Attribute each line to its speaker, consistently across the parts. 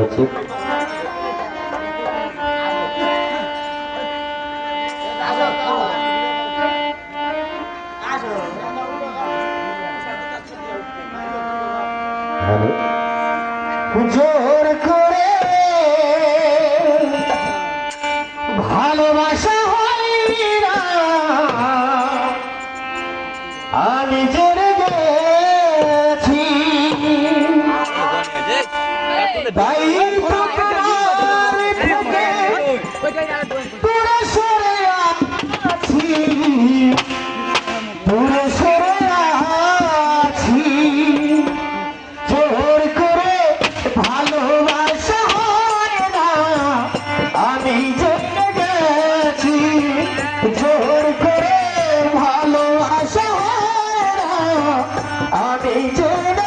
Speaker 1: হয়েছে জোর করে ভালোবাসা হয় আমি না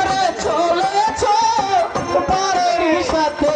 Speaker 1: করে চলেছ পারের সাথে